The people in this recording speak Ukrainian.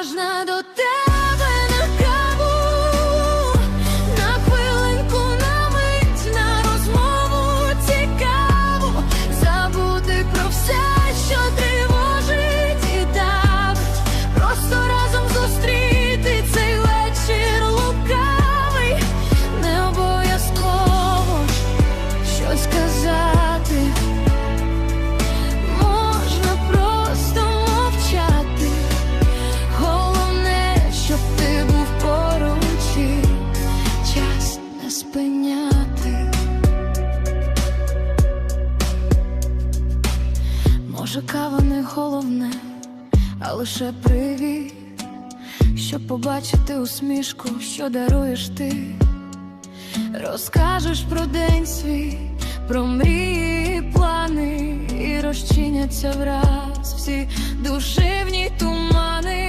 можна до тебе не спиняти. Може, кава не головне, а лише привіт, щоб побачити усмішку, що даруєш ти. Розкажеш про день свій, про мрії, плани, і розчиняться враз всі душевні тумани.